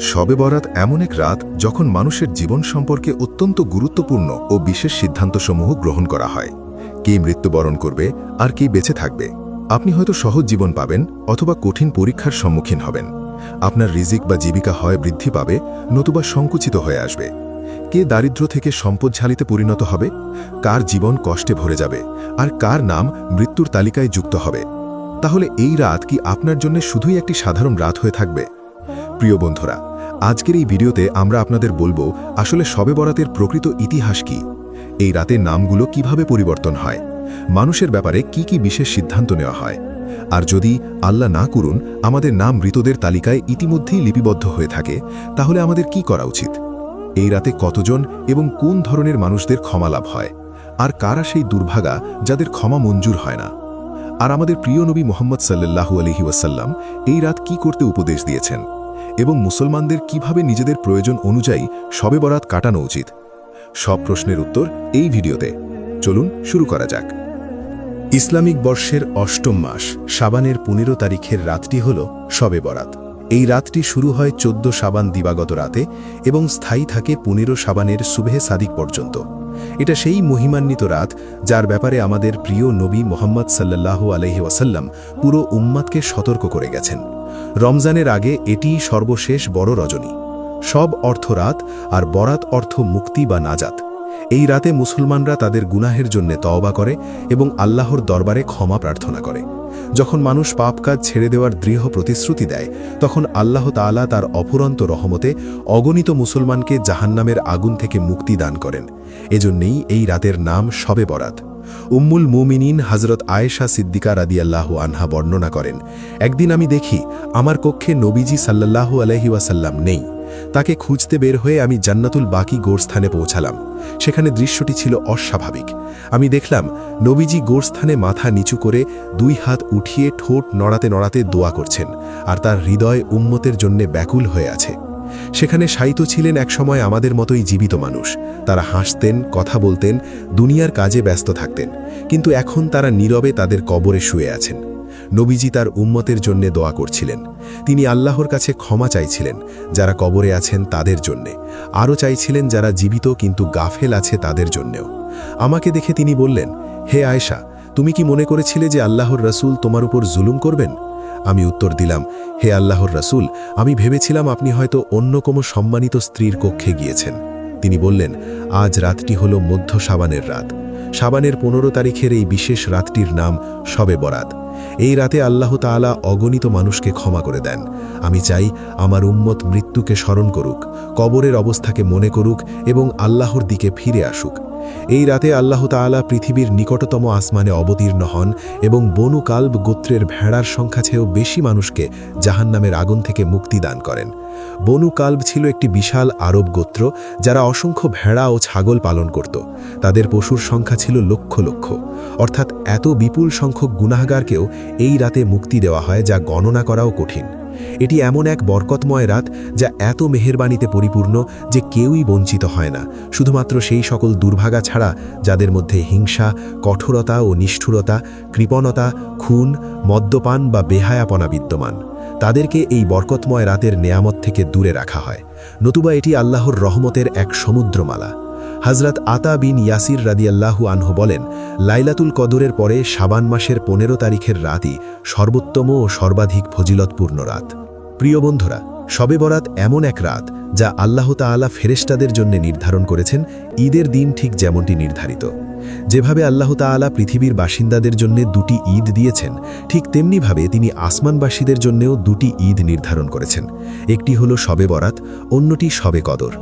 শবে বরাত এমন এক রাত যখন মানুষের জীবন সম্পর্কে অত্যন্ত গুরুত্বপূর্ণ ও বিশেষ সিদ্ধান্তসমূহ গ্রহণ করা হয়। কে মৃত্যুবরণ করবে, আর কে বেঁচে থাকবে? আপনি হয়তো সহজ জীবন পাবেন অথবা কঠিন পরীক্ষার সম্মুখীন হবেন। আপনার রিজিক বা জীবিকা হয় বৃদ্ধি পাবে, নতুবা সংকুচিত হয়ে আসবে। কে দারিদ্র থেকে সম্পদশালিতে পরিণত হবে? কার জীবন কষ্টে ভরে যাবে? আর কার নাম মৃত্যুর তালিকায় যুক্ত হবে? তাহলে এই রাত কি আপনার জন্য শুধুই একটি সাধারণ রাত হয়ে থাকবে? প্রিয় বন্ধুরা, আজকের এই ভিডিওতে আমরা আপনাদের বলব, আসলে শবে বরাতের প্রকৃত ইতিহাস কি? এই রাতের নামগুলো কীভাবে পরিবর্তন হয়? মানুষের ব্যাপারে কি কি বিশেষ সিদ্ধান্ত নেওয়া হয়? আর যদি আল্লাহ না করুন, আমাদের নাম মৃতদের তালিকায় ইতিমধ্যেই লিপিবদ্ধ হয়ে থাকে, তাহলে আমাদের কি করা উচিত? এই রাতে কতজন এবং কোন ধরনের মানুষদের ক্ষমা লাভ হয়? আর কারা সেই দুর্ভাগা যাদের ক্ষমা মঞ্জুর হয় না? আর আমাদের প্রিয় নবী মোহাম্মদ সাল্লাল্লাহু আলহি ওয়াসাল্লাম এই রাত কি করতে উপদেশ দিয়েছেন? এবং মুসলমানদের কীভাবে নিজেদের প্রয়োজন অনুযায়ী শবে বরাত কাটানো উচিত? সব প্রশ্নের উত্তর এই ভিডিওতে। চলুন শুরু করা যাক। ইসলামিক বর্ষের অষ্টম মাস, সাবানের পনেরো তারিখের রাতটি হল শবে বরাত। এই রাতটি শুরু হয় চোদ্দ সাবান দিবাগত রাতে এবং স্থায়ী থাকে পনেরো সাবানের সুবেহে সাদিক পর্যন্ত। এটা সেই মহিমান্বিত রাত যার ব্যাপারে আমাদের প্রিয় নবী মোহাম্মদ সাল্লাহ আলহি ওয়াসাল্লাম পুরো উম্মাদকে সতর্ক করে গেছেন। রমজানের আগে এটিই সর্বশেষ বড় রজনী। সব অর্থ রাত আর বরাত অর্থ মুক্তি বা নাজাত। এই রাতে মুসলমানরা তাদের গুনাহের জন্য তওবা করে এবং আল্লাহর দরবারে ক্ষমা প্রার্থনা করে। যখন মানুষ পাপ কাজ ছেড়ে দেওয়ার দৃঢ় প্রতিশ্রুতি দেয়, তখন আল্লাহ তাআলা তার অফুরন্ত রহমতে অগণিত মুসলমানকে জাহান্নামের আগুন থেকে মুক্তি দান করেন। এজন্যেই এই রাতের নাম শবে বরাত। উম্মুল মুমিনিন হজরত আয়েশা সিদ্দিকা রাদিয়াল্লাহু আনহা বর্ণনা করেন, একদিন আমি দেখি আমার কক্ষে নবীজি সাল্লাল্লাহু আলহি ওয়াসাল্লাম নেই। তাকে খুঁজতে বের হয়ে আমি জান্নাতুল বাকি গোরস্থানে পৌঁছালাম। সেখানে দৃশ্যটি ছিল অস্বাভাবিক। আমি দেখলাম নবীজি গোরস্থানে মাথা নিচু করে দুই হাত উঠিয়ে ঠোঁট নড়াতে নড়াতে দোয়া করছেন, আর তার হৃদয় উম্মতের জন্যে ব্যাকুল হয়ে আছে। সেখানে সাইতো ছিলেন একসময় আমাদের মতোই জীবিত মানুষ। তারা হাসতেন, কথা বলতেন, দুনিয়ার কাজে ব্যস্ত থাকতেন। কিন্তু এখন তারা নীরবে তাদের কবরে শুয়ে আছেন। নবীজি তার উম্মতের জন্য দোয়া করছিলেন। তিনি আল্লাহর কাছে ক্ষমা চাইছিলেন, যারা কবরে আছেন তাদের জন্যে। আরও চাইছিলেন যারা জীবিত কিন্তু গাফেল আছে তাদের জন্যেও। আমাকে দেখে তিনি বললেন, হে আয়েশা, তুমি কি মনে করেছিলে যে আল্লাহর রসুল তোমার উপর জুলুম করবেন? আমি উত্তর দিলাম, হে আল্লাহর রসুল, আমি ভেবেছিলাম আপনি হয়তো অন্য কোনো সম্মানিত স্ত্রীর কক্ষে গিয়েছেন। তিনি বললেন, আজ রাতটি হল মধ্য সাবানের রাত। সাবানের পনেরো তারিখের এই বিশেষ রাতটির নাম শবে বরাত। এই রাতে আল্লাহ তাআলা অগণিত মানুষকে ক্ষমা করে দেন। আমি চাই আমার উম্মত মৃত্যুকে স্মরণ করুক, কবরের অবস্থাকে মনে করুক এবং আল্লাহর দিকে ফিরে আসুক। এই রাতে আল্লাহ তাআলা পৃথিবীর নিকটতম আসমানে অবতীর্ণ হন এবং বনু কাল্ব গোত্রের ভেড়ার সংখ্যা চেয়েও বেশি মানুষকে জাহান্নামের আগুন থেকে মুক্তি দান করেন। বনু কাল্ব ছিল একটি বিশাল আরব গোত্র যারা অসংখ্য ভেড়া ও ছাগল পালন করত। তাদের পশুর সংখ্যা ছিল লক্ষ লক্ষ। অর্থাৎ এত বিপুল সংখ্যক গুনাহগারকেও এই রাতে মুক্তি দেওয়া হয় যা গণনা করাও কঠিন। এটি এমন এক বরকতময় রাত যা এত মেহেরবানিতে পরিপূর্ণ যে কেউই বঞ্চিত হয় না। শুধুমাত্র সেই সকল দুর্ভাগা ছাড়া যাদের মধ্যে হিংসা, কঠোরতা ও নিষ্ঠুরতা, কৃপণতা, খুন, মদ্যপান বা বেহায়াপনা বিদ্যমান। তাদেরকে এই বরকতময় রাতের নেয়ামত থেকে দূরে রাখা হয়। নতুবা এটি আল্লাহর রহমতের এক সমুদ্রমালা। হজরত আতা বিন ইয়াসির রাদিয়াল্লাহু আনহু বলেন, লাইলাতুল কদরের পরে সাবান মাসের পনেরো তারিখের রাতই সর্বোত্তম ও সর্বাধিক ফজিলতপূর্ণ রাত। প্রিয় বন্ধুরা শবে বরাত এমন এক রাত যা আল্লাহ তালা ফেরেশতাদের জন্য নির্ধারণ করেছেন, ঈদের দিন ঠিক যেমনটি নির্ধারিত। যেভাবে আল্লাহ তাআলা পৃথিবীর বাসিন্দাদের জন্য দুটি ঈদ দিয়েছেন, ঠিক তেমনিভাবে তিনি আসমানবাসীদের জন্যেও দুটি ঈদ নির্ধারণ করেছেন। একটি হলো শবে বরাত, অন্যটি শবে কদর।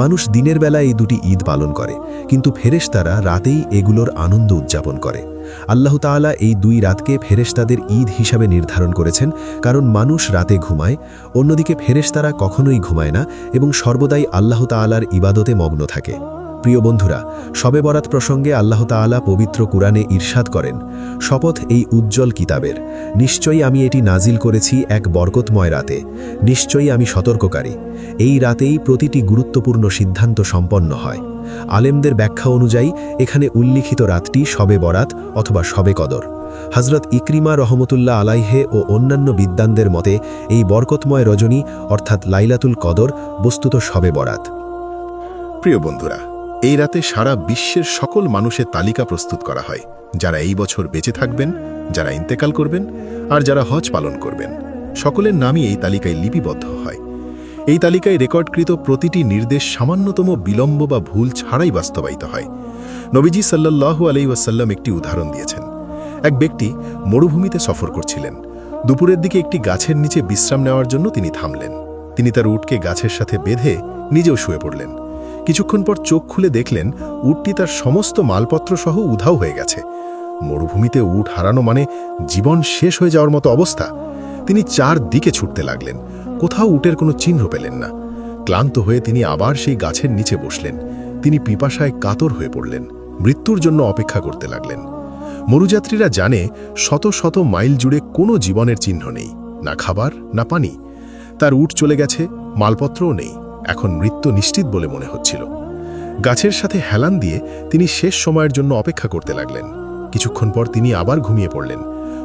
মানুষ দিনের বেলা এই দুটি ঈদ পালন করে, কিন্তু ফেরেশতারা রাতেই এগুলোর আনন্দ উদযাপন করে। আল্লাহ তাআলা এই দুই রাতকে ফেরেশতাদের ঈদ হিসাবে নির্ধারণ করেছেন, কারণ মানুষ রাতে ঘুমায়, অন্যদিকে ফেরেশতারা কখনোই ঘুমায় না এবং সর্বদাই আল্লাহ তাআলার ইবাদতে মগ্ন থাকে। প্রিয় বন্ধুরা, শবে বরাত প্রসঙ্গে আল্লাহ তাআলা পবিত্র কুরআনে ঈর্ষাদ করেন, শপথ এই উজ্জ্বল কিতাবের, নিশ্চয়ই আমি এটি নাজিল করেছি এক বরকতময় রাতে, নিশ্চয়ই আমি সতর্ককারী, এই রাতেই প্রতিটি গুরুত্বপূর্ণ সিদ্ধান্ত সম্পন্ন হয়, আলেমদের ব্যাখ্যা অনুযায়ী এখানে উল্লিখিত রাতটি শবে বরাত অথবা শবে কদর হজরত ইকরিমা রহমতুল্লাহ আলাইহে ও অন্যান্য বিদ্বানদের মতে এই বরকতময় রজনী অর্থাৎ লাইলাতুল কদর বস্তুত শবে বরাত। প্রিয় বন্ধুরা এই রাতে সারা বিশ্বের সকল মানুষের তালিকা প্রস্তুত করা হয়। যারা এই বছর বেঁচে থাকবেন, যারা ইন্তেকাল করবেন, আর যারা হজ পালন করবেন। সকলের নামই এই তালিকায় লিপিবদ্ধ হয়। এই তালিকায় রেকর্ডকৃত প্রতিটি নির্দেশ সামান্যতম বিলম্ব বা ভুল ছাড়াই বাস্তবায়িত হয়। নবীজি আলাই ওয়াসাল্লাম একটি উদাহরণ দিয়েছেন। এক ব্যক্তি মরুভূমিতে সফর করছিলেন। দুপুরের দিকে একটি গাছের নিচে বিশ্রাম নেওয়ার জন্য তিনি থামলেন। তিনি তার উটকে গাছের সাথে বেঁধে নিজেও শুয়ে পড়লেন। কিছুক্ষণ পর চোখ খুলে দেখলেন উটটি তার সমস্ত মালপত্র সহ উধাও হয়ে গেছে। মরুভূমিতে উট হারানো মানে জীবন শেষ হয়ে যাওয়ার মতো অবস্থা। তিনি চার দিকে ছুটতে লাগলেন। কোথাও উটের কোনো চিহ্ন পেলেন না। ক্লান্ত হয়ে তিনি আবার সেই গাছের নিচে বসলেন। তিনি পিপাসায় কাতর হয়ে পড়লেন। মৃত্যুর জন্য অপেক্ষা করতে লাগলেন। মরুযাত্রীরা জানে শত শত মাইল জুড়ে কোনো জীবনের চিহ্ন নেই। না খাবার, না পানি। তার উট চলে গেছে, মালপত্রও নেই। এখন মৃত্যু নিশ্চিত বলে মনে হচ্ছিল। গাছের সাথে হেলান দিয়ে তিনি শেষ সময়ের জন্য অপেক্ষা করতে লাগলেন। কিছুক্ষণ পর তিনি আবার ঘুমিয়ে পড়লেন।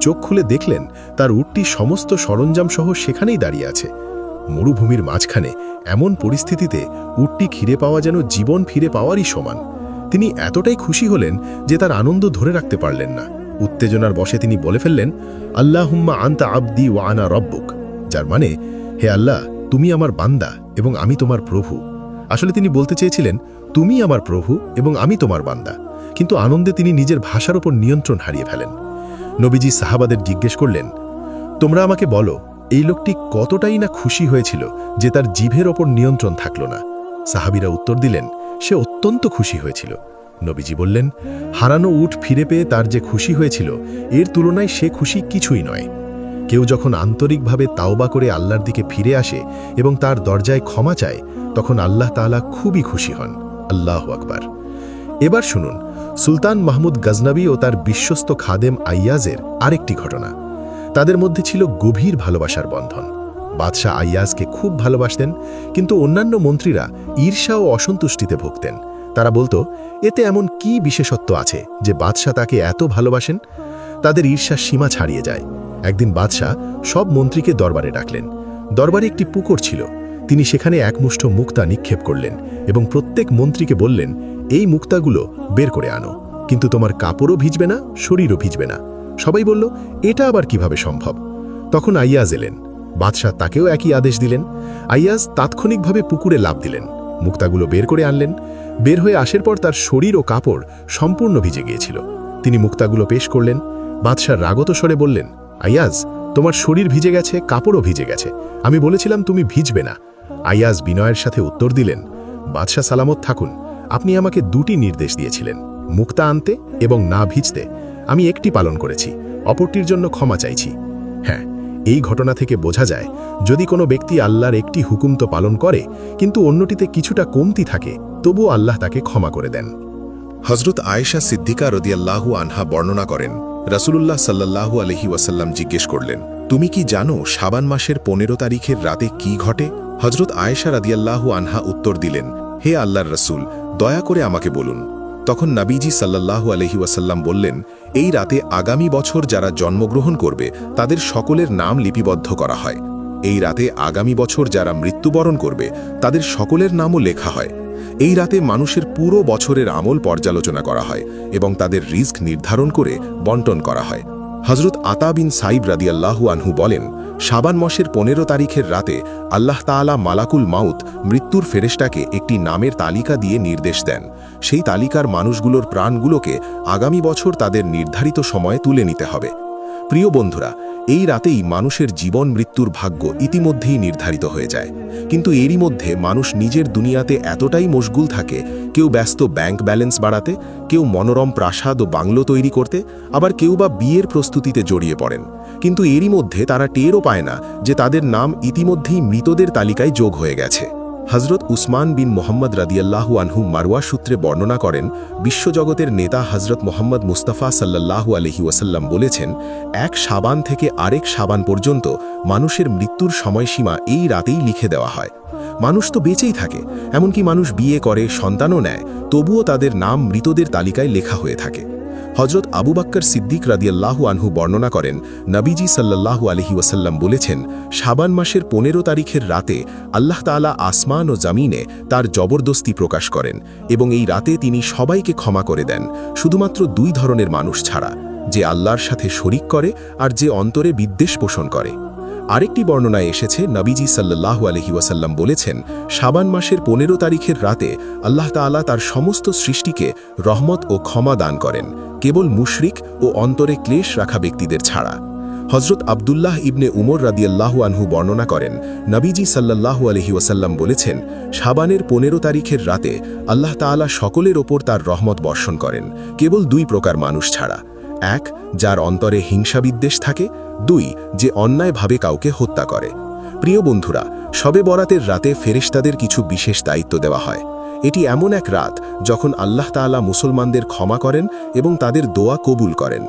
চোখ খুলে দেখলেন তার উটটি সমস্ত সরঞ্জাম সহ সেখানেই দাঁড়িয়ে আছে। মরুভূমির মাঝখানে এমন পরিস্থিতিতে উটটি ঘিরে পাওয়া যেন জীবন ফিরে পাওয়ারই সমান। তিনি এতটাই খুশি হলেন যে তার আনন্দ ধরে রাখতে পারলেন না। উত্তেজনার বসে তিনি বলে ফেললেন, আল্লাহুম্মা আন্তা আবদি ওয়া আনা রব্বুক। যার মানে হে আল্লাহ, তুমি আমার বান্দা। এবং আমি তোমার প্রভু। আসলে তিনি বলতে চেয়েছিলেন, তুমি আমার প্রভু এবং আমি তোমার বান্দা। কিন্তু আনন্দে তিনি নিজের ভাষার ওপর নিয়ন্ত্রণ হারিয়ে ফেলেন। নবীজি সাহাবাদের জিজ্ঞেস করলেন, তোমরা আমাকে বলো, এই লোকটি কতটাই না খুশি হয়েছিল যে তার জিভের ওপর নিয়ন্ত্রণ থাকল না? সাহাবিরা উত্তর দিলেন, সে অত্যন্ত খুশি হয়েছিল। নবীজি বললেন, হারানো উঠ ফিরে পেয়ে তার যে খুশি হয়েছিল, এর তুলনায় সে খুশি কিছুই নয়। কেউ যখন আন্তরিকভাবে তাওবা করে আল্লাহর দিকে ফিরে আসে এবং তার দরজায় ক্ষমা চায়, তখন আল্লাহ তাআলা খুবই খুশি হন। আল্লাহ আকবার। এবার শুনুন, সুলতান মাহমুদ গজনবী ও তার বিশ্বস্ত খাদেম আইয়াজের আরেকটি ঘটনা। তাদের মধ্যে ছিল গভীর ভালোবাসার বন্ধন। বাদশাহ আইয়াজকে খুব ভালোবাসতেন, কিন্তু অন্যান্য মন্ত্রীরা ঈর্ষা ও অসন্তুষ্টিতে ভুগতেন। তারা বলতো, এতে এমন কি বিশেষত্ব আছে যে বাদশাহ তাকে এত ভালোবাসেন? তাদের ঈর্ষার সীমা ছাড়িয়ে যায়। একদিন বাদশাহ সব মন্ত্রীকে দরবারে ডাকলেন। দরবারে একটি পুকুর ছিল। তিনি সেখানে একমুষ্ঠ মুক্তা নিক্ষেপ করলেন এবং প্রত্যেক মন্ত্রীকে বললেন, এই মুক্তাগুলো বের করে আনো। কিন্তু তোমার কাপড়ও ভিজবে না, শরীরও ভিজবে না। সবাই বলল, এটা আবার কীভাবে সম্ভব? তখন আইয়াজ এলেন। বাদশাহ তাকেও একই আদেশ দিলেন। আইয়াজ তাৎক্ষণিকভাবে পুকুরে লাভ দিলেন। মুক্তাগুলো বের করে আনলেন। বের হয়ে আসার পর তার শরীর ও কাপড় সম্পূর্ণ ভিজে গিয়েছিল। তিনি মুক্তাগুলো পেশ করলেন। বাদশাহ রাগত স্বরে বললেন, আইয়াজ, তোমার শরীর ভিজে গেছে, কাপড়ও ভিজে গেছে। আমি বলেছিলাম তুমি ভিজবে না। আইয়াজ বিনয়ের সাথে উত্তর দিলেন, বাদশাহ সালামত থাকুন, আপনি আমাকে দুটি নির্দেশ দিয়েছিলেন, মুক্তা আনতে এবং না ভিজতে। আমি একটি পালন করেছি, অপরটির জন্য ক্ষমা চাইছি। হ্যাঁ এই ঘটনা থেকে বোঝা যায়, যদি কোনো ব্যক্তি আল্লাহর একটি হুকুম তো পালন করে, কিন্তু অন্যটিতে কিছুটা কমতি থাকে, তবুও আল্লাহ তাকে ক্ষমা করে দেন। হজরত আয়েশা সিদ্দিকা রদিয়াল্লাহু আনহা বর্ণনা করেন রাসুলুল্লাহ সাল্লাল্লাহু আলহি ওয়াসাল্লাম জিজ্ঞেস করলেন, তুমি কি জানো সাবান মাসের পনেরো তারিখের রাতে কি ঘটে? হজরত আয়েশা রাদিয়াল্লাহু আনহা উত্তর দিলেন, হে আল্লাহর রসুল, দয়া করে আমাকে বলুন। তখন নাবিজি সাল্লাল্লাহু আলহি ওয়াসাল্লাম বললেন, এই রাতে আগামী বছর যারা জন্মগ্রহণ করবে, তাদের সকলের নাম লিপিবদ্ধ করা হয়। এই রাতে আগামী বছর যারা মৃত্যুবরণ করবে, তাদের সকলের নামও লেখা হয়। এই রাতে মানুষের পুরো বছরের আমল পর্যালোচনা করা হয় এবং তাদের রিস্ক নির্ধারণ করে বন্টন করা হয়। হজরত আতা বিন সাইব রাদিয়াল্লাহু আনহু বলেন সাবান মাসের পনেরো তারিখের রাতে আল্লাহ তাআলা মালাকুল মাউত মৃত্যুর ফেরেশটাকে একটি নামের তালিকা দিয়ে নির্দেশ দেন। সেই তালিকার মানুষগুলোর প্রাণগুলোকে আগামী বছর তাদের নির্ধারিত সময়ে তুলে নিতে হবে। প্রিয় বন্ধুরা, এই রাতেই মানুষের জীবন মৃত্যুর ভাগ্য ইতিমধ্যেই নির্ধারিত হয়ে যায়। কিন্তু এরই মধ্যে মানুষ নিজের দুনিয়াতে এতটাই মশগুল থাকে, কেউ ব্যস্ত ব্যাংক ব্যালেন্স বাড়াতে, কেউ মনোরম প্রাসাদ ও বাংলো তৈরি করতে, আবার কেউ বা বিয়ের প্রস্তুতিতে জড়িয়ে পড়েন। কিন্তু এরই মধ্যে তারা টেরও পায় না যে তাদের নাম ইতিমধ্যেই মৃতদের তালিকায় যোগ হয়ে গেছে। হজরত উসমান বিন মোহাম্মদ রাদিয়াল্লাহু আনহু মারওয়া সূত্রে বর্ণনা করেন, বিশ্বজগতের নেতা হজরত মোহাম্মদ মুস্তাফা সাল্লাল্লাহু আলহি ওয়াসাল্লাম বলেছেন, এক সাবান থেকে আরেক সাবান পর্যন্ত মানুষের মৃত্যুর সময়সীমা এই রাতেই লিখে দেওয়া হয়। মানুষ তো বেঁচেই থাকে, এমনকি মানুষ বিয়ে করে, সন্তানও নেয়, তবুও তাদের নাম মৃতদের তালিকায় লেখা হয়ে থাকে। হজরত আবু বাক্কর সিদ্দিক রাদিয়াল্লাহু আনহু বর্ণনা করেন, নবীজি সাল্লাহু আলহি ওয়াসাল্লাম বলেছেন, শাবান মাসের পনেরো তারিখের রাতে আল্লাহ তালা আসমান ও জামিনে তার জবরদস্তি প্রকাশ করেন এবং এই রাতে তিনি সবাইকে ক্ষমা করে দেন, শুধুমাত্র দুই ধরনের মানুষ ছাড়া, যে আল্লাহর সাথে শরিক করে আর যে অন্তরে বিদ্বেষ পোষণ করে। আরেকটি বর্ণনায় এসেছে, নবীজি সাল্লাল্লাহু আলহি ওয়াসাল্লাম বলেছেন, শাবান মাসের পনেরো তারিখের রাতে আল্লাহ তাআলা তার সমস্ত সৃষ্টিকে রহমত ও ক্ষমা দান করেন, কেবল মুশরিক ও অন্তরে ক্লেশ রাখা ব্যক্তিদের ছাড়া। হজরত আবদুল্লাহ ইবনে উমর রাদিয়াল্লাহু আনহু বর্ণনা করেন, নবীজি সাল্লাল্লাহু আলহি ওয়াসাল্লাম বলেছেন, শাবানের পনেরো তারিখের রাতে আল্লাহ তাআলা সকলের ওপর তার রহমত বর্ষণ করেন, কেবল দুই প্রকার মানুষ ছাড়া। এক, যার অন্তরে হিংসা বিদ্বেষ থাকে, দুই, যে অন্যায়ভাবে কাউকে হত্যা করে। প্রিয় বন্ধুরা শবে বরাতের রাতে ফেরেশতাদের কিছু বিশেষ দায়িত্ব দেওয়া হয়। এটি এমন এক রাত যখন আল্লাহ তাআলা মুসলমানদের ক্ষমা করেন এবং তাদের দোয়া কবুল করেন।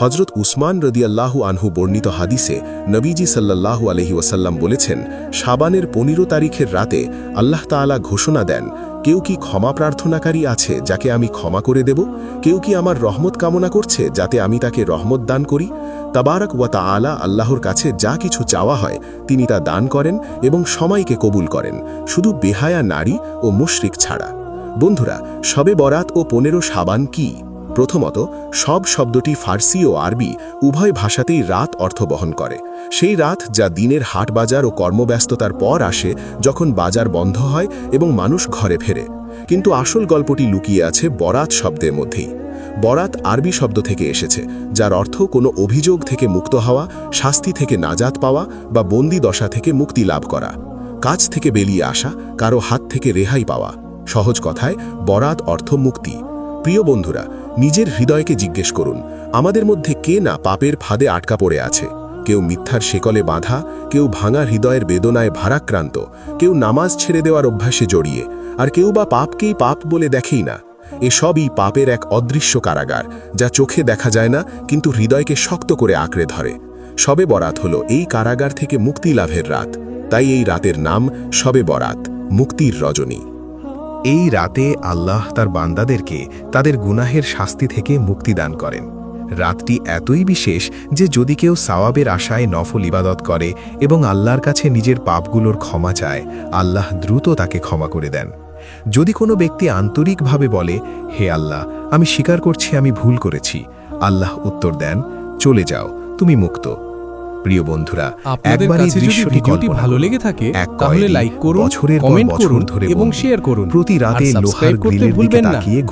হজরত উসমান রদিয়াল্লাহু আনহু বর্ণিত হাদিসে নবীজি সাল্লাল্লাহু আলহি ওয়াসাল্লাম বলেছেন সাবানের পনেরো তারিখের রাতে আল্লাহ তাআলা ঘোষণা দেন কেউ কি ক্ষমা প্রার্থনাকারী আছে যাকে আমি ক্ষমা করে দেব? কেউ কি আমার রহমত কামনা করছে যাতে আমি তাকে রহমত দান করি? তাবারক ওয়া তা আলা আল্লাহর কাছে যা কিছু চাওয়া হয়, তিনি তা দান করেন এবং সময়কে কবুল করেন। শুধু বেহায়া নারী ও মুশরিক ছাড়া। বন্ধুরা, সবে বরাত ও পনেরো সাবান কি? প্রথমত, সব শব্দটি ফার্সি ও আরবি, উভয় ভাষাতেই রাত অর্থ বহন করে। সেই রাত যা দিনের হাট বাজার ও কর্মব্যস্ততার পর আসে, যখন বাজার বন্ধ হয় এবং মানুষ ঘরে ফেরে। কিন্তু আসল গল্পটি লুকিয়ে আছে বরাত শব্দের মধ্যেই। বরাত আরবি শব্দ থেকে এসেছে, যার অর্থ কোনো অভিযোগ থেকে মুক্ত হওয়া, শাস্তি থেকে নাজাত পাওয়া বা বন্দি দশা থেকে মুক্তি লাভ করা। কাজ থেকে বেরিয়ে আসা, কারও হাত থেকে রেহাই পাওয়া। সহজ কথায়, বরাত অর্থ মুক্তি। প্রিয় বন্ধুরা নিজের হৃদয়কে জিজ্ঞেস করুন, আমাদের মধ্যে কে না পাপের ফাঁদে আটকা পড়ে আছে? কেউ মিথ্যার শেকলে বাঁধা, কেউ ভাঙা হৃদয়ের বেদনায় ভারাক্রান্ত, কেউ নামাজ ছেড়ে দেওয়ার অভ্যাসে জড়িয়ে, আর কেউ বা পাপকেই পাপ বলে দেখেই না। এসবই পাপের এক অদৃশ্য কারাগার, যা চোখে দেখা যায় না, কিন্তু হৃদয়কে শক্ত করে আঁকড়ে ধরে। সবে বরাত হল, এই কারাগার থেকে মুক্তি লাভের রাত। তাই এই রাতের নাম সবে বরাত, মুক্তির রজনী। এই রাতে আল্লাহ তার বান্দাদেরকে তাদের গুনাহের শাস্তি থেকে মুক্তি দান করেন। রাতটি এতই বিশেষ যে যদি কেউ সাওয়াবের আশায় নফল ইবাদত করে এবং আল্লাহর কাছে নিজের পাপগুলোর ক্ষমা চায়, আল্লাহ দ্রুত তাকে ক্ষমা করে দেন। যদি কোনো ব্যক্তি আন্তরিকভাবে বলে, হে আল্লাহ, আমি স্বীকার করছি, আমি ভুল করেছি। আল্লাহ উত্তর দেন, চলে যাও, তুমি মুক্ত। প্রিয় বন্ধুরা একবার এই দৃশ্যটি ভিডিওটি ভালো লেগে থাকে এক তাহলে লাইক করুন বছরের কমেন্ট করুন ধরে এবং শেয়ার করুন প্রতি রাতে লোহার গ্রিলের দিকে তাকিয়ে